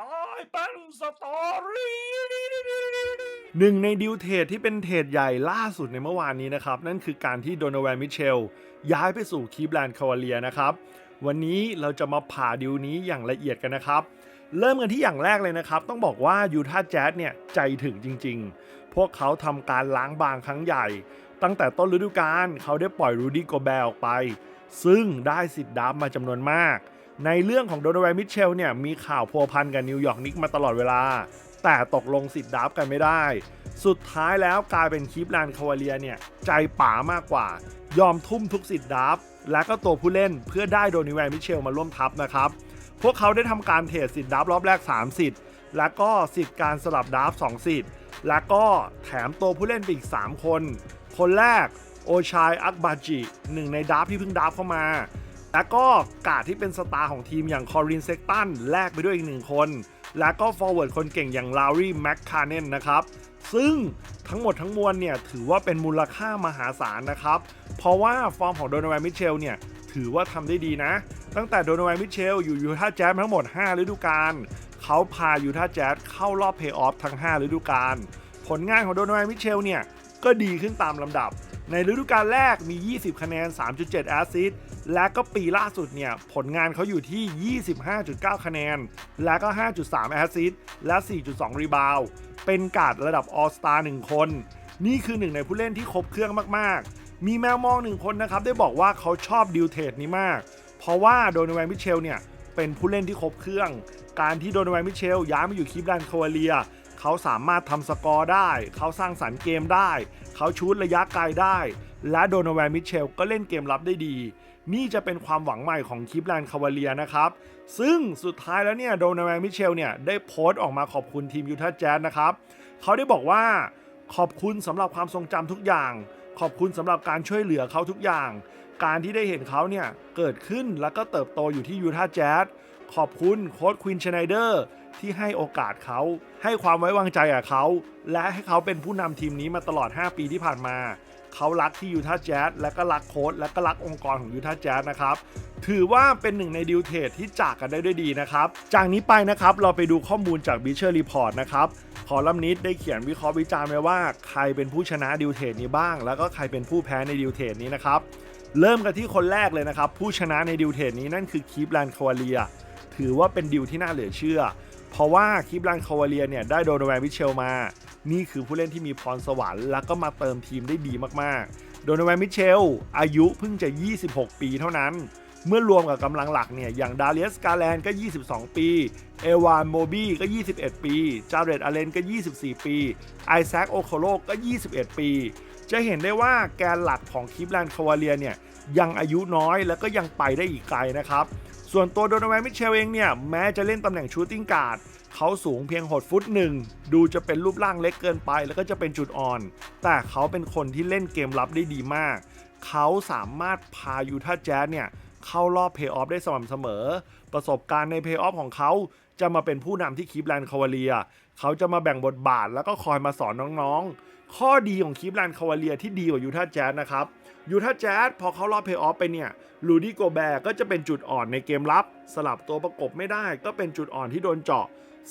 ตายเป็นสตอรี่หนึ่งในดิวเทรดที่เป็นเทรดใหญ่ล่าสุดในเมื่อวานนี้นะครับ นั่นคือการที่โดนแวนมิเชล ย้ายไปสู่คีบแลนด์คาวาเลียนะครับ วันนี้เราจะมาผ่าดิวนี้อย่างละเอียดกันนะครับ เริ่มกันที่อย่างแรกเลยนะครับ ต้องบอกว่ายูทาห์แจ๊สเนี่ยใจถึงจริง ๆ พวกเขาทำการล้างบางครั้งใหญ่ ตั้งแต่ต้นฤดูกาลเขาได้ปล่อยรูดี้โกแบออกไป ซึ่งได้สิทธิ์ดับมาจำนวนมาก ในเรื่องของโดนแวนมิเชลเนี่ยมีข่าวพัวพันกับนิวยอร์กนิกมาตลอดเวลา แต่ตกลงสิทธิ์ดับกันไม่ได้ สุดท้ายแล้วกลายเป็นคีปแลนคาวาเลียเนี่ยใจป๋ามากกว่า ยอมทุ่มทุกสิทธิ์ดับและก็ตัวผู้เล่นเพื่อได้โดนิแวนมิเชลมาร่วมทัพนะครับ พวกเขาได้ทำการเทรดสิทธิ์ดับรอบแรก 3 สิทธิ์ แล้วก็สิทธิ์การสลับดับ2สิทธิ์ แล้วก็แถมตัวผู้เล่นไปอีก 3 คน คนแรกโอชายอักบาจิหนึ่งในดับที่เพิ่งดับเข้ามา แล้วก็กาดที่เป็นสตาร์ของทีมอย่างคอรินเซกตันแลกไปด้วยอีกหนึ่งคน แล้วก็ฟอร์เวิร์ดคนเก่งอย่างลารีแมคคาเนนนะครับซึ่งทั้งหมดทั้งมวลเนี่ยถือว่าเป็นมูลค่ามหาศาลนะครับ เพราะว่าฟอร์มของโดนแวนมิเชลเนี่ยถือว่าทำได้ดีนะ ตั้งแต่โดนแวนมิเชลอยู่ยูท่าแจ๊สทั้งหมด 5 ฤดูกาลเขาพายูท่าแจ๊สเข้ารอบเพย์ออฟทั้ง 5 ฤดูกาลผลงานของโดนแวนมิเชลเนี่ยก็ดีขึ้นตามลำดับ ในฤดูกาลแรกมี 20 คะแนน 3.7 แอสซิสและก็ปีล่าสุดเนี่ยผลงานเขาอยู่ที่ 25.9 คะแนน และก็ 5.3 แอสซิสและ 4.2 รีบาวเป็นการ์ดระดับออสตาหนึ่งคน นี่คือหนึ่งในผู้เล่นที่ครบเครื่องมากๆ มีแมวมองหนึ่งคนนะครับ ได้บอกว่าเขาชอบดิวเทรดนี้มาก เพราะว่าโดนแวนมิเชลเนี่ยเป็นผู้เล่นที่ครบเครื่อง การที่โดนแวนมิเชลย้ายมาอยู่คีบแลนคาวาเลียเขาสามารถทำสกอร์ได้ เขาสร้างสรรค์เกมได้ เขาชูดระยะไกลได้ และโดนแวนมิเชลก็เล่นเกมรับได้ดี นี่จะเป็นความหวังใหม่ของคีบแลนด์คาวาเลียนะครับ ซึ่งสุดท้ายแล้วเนี่ยโดนแวนมิเชลเนี่ยได้โพสต์ออกมาขอบคุณทีมยูทาห์แจ๊สนะครับเขาได้บอกว่าขอบคุณสำหรับความทรงจำทุกอย่าง ขอบคุณสำหรับการช่วยเหลือเขาทุกอย่าง การที่ได้เห็นเขาเนี่ยเกิดขึ้นแล้วก็เติบโตอยู่ที่ยูทาห์แจ๊สขอบคุณโค้ชควินชไนเดอร์ ที่ให้โอกาสเขา ให้ความไว้วางใจกับเขา และให้เขาเป็นผู้นำทีมนี้มาตลอด 5 ปีที่ผ่านมาเขารักที่ยูทาห์แจ๊สและก็รักโค้ชและก็รักองค์กรของยูทาห์แจ๊สนะครับ ถือว่าเป็นหนึ่งในดิวเทรดที่จากกันได้ด้วยดีนะครับ จากนี้ไปนะครับเราไปดูข้อมูลจาก b ิเชอร์รีพอร์ตนะครับคอลัมนิสต์ได้เขียนวิเคราะห์วิจารณ์ไว้ว่าใครเป็นผู้ชนะดิวเทรดนี้บ้าง แล้วก็ใครเป็นผู้แพ้ในดิวเทรดนี้นะครับ เริ่มกันที่คนแรกเลยนะครับ ผู้ชนะในดิวเทรดนี้นั่นคือคีฟแลนด์คาวาเลีย ถือว่าเป็นดิวที่น่าเหลือเชื่อ เพราะว่าคีฟแลนคาวาเลียเนี่ยได้โดนแวนวิเชลมา นี่คือผู้เล่นที่มีพรสวรรค์แล้วก็มาเติมทีมได้ดีมากๆ โดนแวนมิเชล อายุเพิ่งจะ 26 ปีเท่านั้น เมื่อรวมกับกำลังหลักเนี่ย อย่างดาเลียสกาแลนก็ 22 ปี เอวานโมบี้ก็ 21 ปี จาเรตอาเลนก็ 24 ปี ไอแซคโอโคโลก็ 21 ปี จะเห็นได้ว่าแกนหลักของคิปแลนด์คาวาเลียเนี่ยยังอายุน้อยแล้วก็ยังไปได้อีกไกลนะครับ ส่วนตัวโดนแวนมิเชลเองเนี่ยแม้จะเล่นตำแหน่งชูตติ้งการ์ดเขาสูงเพียงหดฟุตหนึ่งดูจะเป็นรูปร่างเล็กเกินไปแล้วก็จะเป็นจุดอ่อน แต่เขาเป็นคนที่เล่นเกมรับได้ดีมาก เขาสามารถพายูทาแจ๊สเนี่ยเข้ารอบเพย์ออฟได้สม่ำเสมอ ประสบการณ์ในเพย์ออฟของเขาจะมาเป็นผู้นำที่คีฟแลนด์คาวาเลีย เขาจะมาแบ่งบทบาทแล้วก็คอยมาสอนน้องๆ ข้อดีของคีฟแลนด์คาวาเลียที่ดีกว่ายูทาแจ๊สนะครับยูทาแจ๊สพอเขารอบเพย์ออฟไปเนี่ยลูดี้โกแบร์ก็จะเป็นจุดอ่อนในเกมรับ สลับตัวประกบไม่ได้ก็เป็นจุดอ่อนที่โดนเจาะ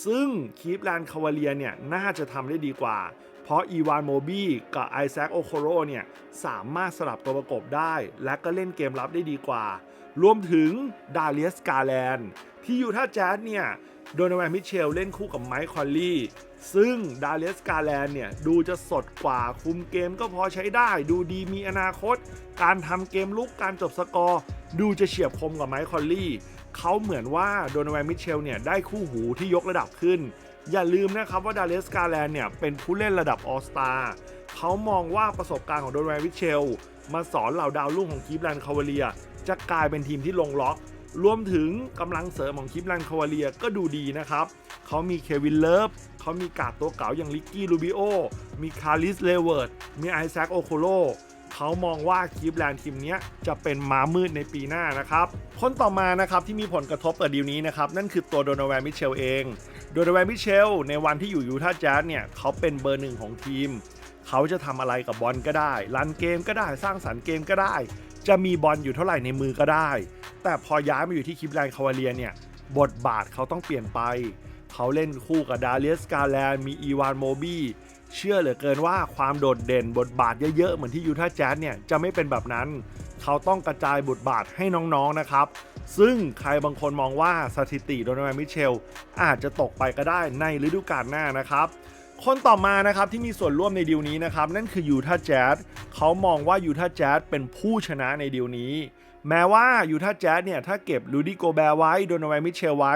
ซึ่งคีฟแลนด์คาวาเลียเนี่ยน่าจะทำได้ดีกว่า เพราะอีวานโมบี้กับไอแซคโอโคโรเนี่ย สามารถสลับตัวประกบได้ และก็เล่นเกมรับได้ดีกว่า รวมถึงดาเลียสกาแลนที่อยู่ท่าแจ๊สเนี่ย โดนแวนมิเชลเล่นคู่กับไมค์คอลลี่ ซึ่งดาเลียสกาแลนเนี่ย ดูจะสดกว่าคุมเกมก็พอใช้ได้ ดูดีมีอนาคต การทำเกมลุกการจบสกอร์ ดูจะเฉียบคมกว่าไมค์คอลลี่เขาเหมือนว่าโดนแวนมิเชลเนี่ยได้คู่หูที่ยกระดับขึ้น อย่าลืมนะครับว่าดาเลสกาแลนเนี่ยเป็นผู้เล่นระดับออสตาเขามองว่าประสบการณ์ของโดนแวนมิเชล มาสอนเหล่าดาวรุ่งของคีฟแลนคาวาเลีย จะกลายเป็นทีมที่ลงล็อก รวมถึงกำลังเสริมของคิปแลนคาวาเลียก็ดูดีนะครับ เขามีเควินเลิฟเขามีกาดตัวเก๋าอย่างลิกกี้ลูบิโอมีคาริสเลเวิร์ดมีไอแซคโอโคโล เขามองว่าคิปแลนด์ทีมนี้จะเป็นม้ามืดในปีหน้านะครับ คนต่อมานะครับที่มีผลกระทบกับดีลนี้นะครับนั่นคือตัวโดนแวนมิเชลเอง โดนแวนมิเชลในวันที่อยู่ยูท่าแจ๊สเนี่ยเขาเป็นเบอร์หนึ่งของทีม เขาจะทำอะไรกับบอลก็ได้รันเกมก็ได้สร้างสรรค์เกมก็ได้ จะมีบอลอยู่เท่าไหร่ในมือก็ได้ แต่พอย้ายมาอยู่ที่คิปแลนด์คาวาเลียเนี่ยบทบาทเขาต้องเปลี่ยนไป เขาเล่นคู่กับดาเลียสกาแลนมีอีวานโมบี้ เชื่อเหลือเกินว่าความโดดเด่นบทบาทเยอะๆ เหมือนที่ยูทาแจ๊สเนี่ยจะไม่เป็นแบบนั้น เขาต้องกระจายบทบาทให้น้องๆนะครับ ซึ่งใครบางคนมองว่าสถิติโดนแมนมิเชล อาจจะตกไปก็ได้ในฤดูกาลหน้านะครับคนต่อมานะครับที่มีส่วนร่วมในดีลนี้นะครับนั่นคือยูทาแจ๊สเขามองว่ายูทาแจ๊สเป็นผู้ชนะในดีลนี้ แม้ว่ายูทาห์แจ๊สเนี่ยถ้าเก็บลูดี้โกแบร์ไว้โดนแมนมิเชลไว้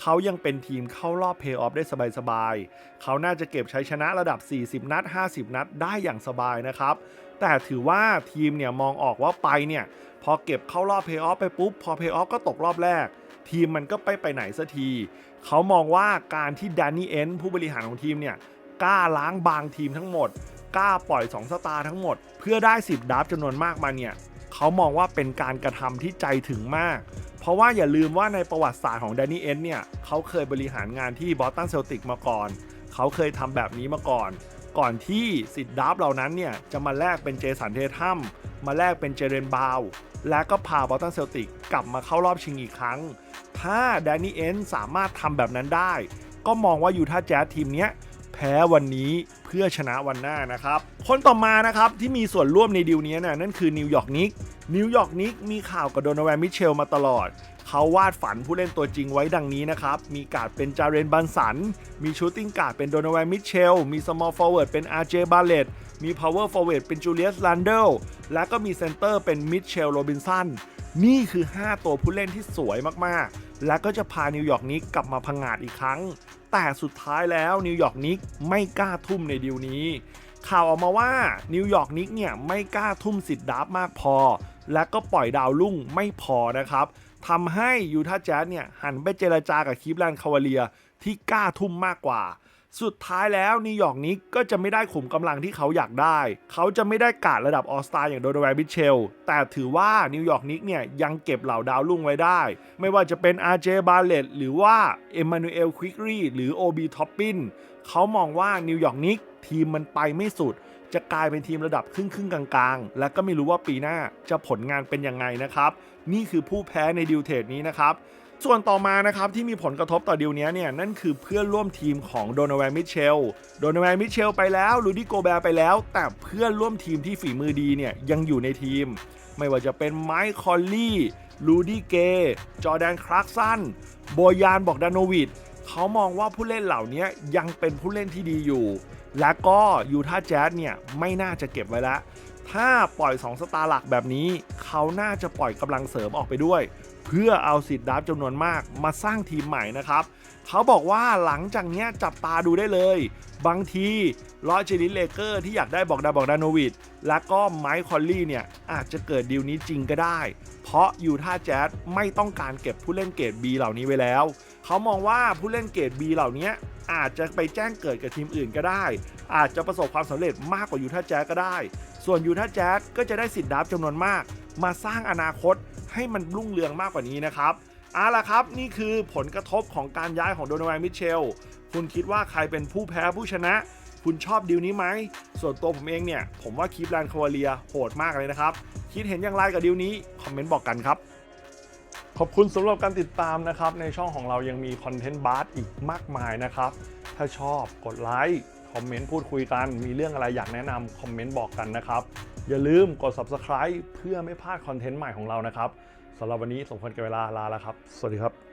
เขายังเป็นทีมเข้ารอบเพย์ออฟได้สบายๆ เขาน่าจะเก็บใชัยชนะระดับ 40 นัด 50 นัดได้อย่างสบายนะครับ แต่ถือว่าทีมเนี่ยมองออกว่าไปเนี่ย พอเก็บเข้ารอบเพย์ออฟไปปุ๊บ พอเพย์ออฟก็ตกรอบแรก ทีมมันก็ไปไปไหนสักที เขามองว่าการที่แดนนี่เอ็นผู้บริหารของทีมเนี่ยกล้าล้างบางทีมทั้งหมดกล้าปล่อย 2 สตาร์ทั้งหมด เพื่อได้ 10ดับจำนวนมากมาเนี่ย เขามองว่าเป็นการกระทำที่ใจถึงมาก เพราะว่าอย่าลืมว่าในประวัติศาสตร์ของแดนนี่เอ็นเนี่ยเขาเคยบริหารงานที่บอสตันเซลติกมาก่อน เขาเคยทำแบบนี้มาก่อน ก่อนที่สิทธิ์ดับเหล่านั้นเนี่ยจะมาแลกเป็นเจสันเททัมมาแลกเป็นเจเรนบาวและก็พาบอสตันเซลติกกลับมาเข้ารอบชิงอีกครั้ง ถ้าแดนนี่เอ็นสามารถทำแบบนั้นได้ ก็มองว่ายูทาห์แจ๊สทีมเนี้ยแพ้วันนี้เพื่อชนะวันหน้านะครับ คนต่อมานะครับที่มีส่วนร่วมในดีลนี้นะนั่นคือนิวยอร์กนิก นิวยอร์กนิกมีข่าวกับโดนแวนมิเชลมาตลอด เขาวาดฝันผู้เล่นตัวจริงไว้ดังนี้นะครับ มีการ์ดเป็นจาเรนบันสัน มีชูตติ้งการ์ดเป็นโดนแวนมิเชล มีสมอลฟอร์เวิร์ดเป็นอาร์เจบาเลตมีพาวเวอร์ฟอร์เวิร์ดเป็นจูเลียสลันเดล และก็มีเซนเตอร์เป็นมิเชลโรบินสัน นี่คือ 5 ตัวผู้เล่นที่สวยมากๆ และก็จะพานิวยอร์กนิกกลับมาพังงาดอีกครั้ง แต่สุดท้ายแล้วนิวยอร์กนิกไม่กล้าทุ่มในดีลนี้ ข่าวออกมาว่านิวยอร์กนิกเนี่ยไม่กล้าทุ่มสิทธิ์ดับมากพอ และก็ปล่อยดาวรุ่งไม่พอนะครับทำให้ยูทาห์แจ๊สเนี่ยหันไปเจรจากับคีฟแลนด์คาวาเลียที่กล้าทุ่มมากกว่า สุดท้ายแล้วนิวยอร์กนิกก็จะไม่ได้ขุมกำลังที่เขาอยากได้ เขาจะไม่ได้การดระดับออสตาอย่างโดนแวนบิชเชล แต่ถือว่านิวยอร์กนิกเนี่ยยังเก็บเหล่าดาวรุ่งไว้ได้ ไม่ว่าจะเป็น RJ บาเลตหรือว่าเอมมานูเอลควิกรีหรือ OB ท็อปปินเขามองว่านิวยอร์กนิก ทีมมันไปไม่สุด จะกลายเป็นทีมระดับครึ่งครึ่งๆกลางๆ และก็ไม่รู้ว่าปีหน้าจะผลงานเป็นยังไงนะครับ นี่คือผู้แพ้ในดิวเทดนี้นะครับส่วนต่อมานะครับที่มีผลกระทบต่อดิวเนี้ยเนี่ยนั่นคือเพื่อนร่วมทีมของโดนแวนมิเชล โดนแวนมิเชลไปแล้วลูดี้โกแบร์ไปแล้ว แต่เพื่อนร่วมทีมที่ฝีมือดีเนี่ยยังอยู่ในทีม ไม่ว่าจะเป็นไมค์คอลลี่ลูดี้เกจอแดนคลาร์กสันโบยานบอกดานโนวิดเขามองว่าผู้เล่นเหล่านี้ยังเป็นผู้เล่นที่ดีอยู่ และก็ยูทาแจ๊สเนี่ยไม่น่าจะเก็บไว้ละ ถ้าปล่อย 2 สตาร์หลักแบบนี้ เขาน่าจะปล่อยกำลังเสริมออกไปด้วย เพื่อเอาสิทธิ์ดับจำนวนมากมาสร้างทีมใหม่นะครับ เขาบอกว่าหลังจากนี้จับตาดูได้เลย บางทีลอเจลินเลเกอร์ที่อยากได้บอกดาบอกดานโนวิดและก็ไมค์คอลลี่เนี่ย อาจจะเกิดดีลนี้จริงก็ได้ เพราะยูท่าแจ๊สไม่ต้องการเก็บผู้เล่นเกรด B เหล่านี้ไว้แล้ว เขามองว่าผู้เล่นเกรด B เหล่านี้อาจจะไปแจ้งเกิดกับทีมอื่นก็ได้ อาจจะประสบความสำเร็จมากกว่ายูท่าแจ๊สก็ได้ ส่วนยูท่าแจ๊สก็จะได้สิทธิ์ดับจำนวนมาก มาสร้างอนาคตให้มันรุ่งเรืองมากกว่านี้นะครับ เอาล่ะครับ นี่คือผลกระทบของการย้ายของโดนแวนมิเชล คุณคิดว่าใครเป็นผู้แพ้ผู้ชนะ คุณชอบดีลนี้ไหม ส่วนตัวผมเองเนี่ย ผมว่าคีฟแลนคาวาเลียโหดมากเลยนะครับ คิดเห็นอย่างไรกับดีลนี้ คอมเมนต์บอกกันครับ ขอบคุณสำหรับการติดตามนะครับ ในช่องของเรายังมีคอนเทนต์บาร์อีกมากมายนะครับ ถ้าชอบกดไลค์คอมเมนต์พูดคุยกัน มีเรื่องอะไรอยากแนะนำคอมเมนต์บอกกันนะครับ อย่าลืมกด subscribe เพื่อไม่พลาดคอนเทนต์ใหม่ของเรานะครับ สำหรับวันนี้สมควรกับเวลาลาแล้วครับ สวัสดีครับ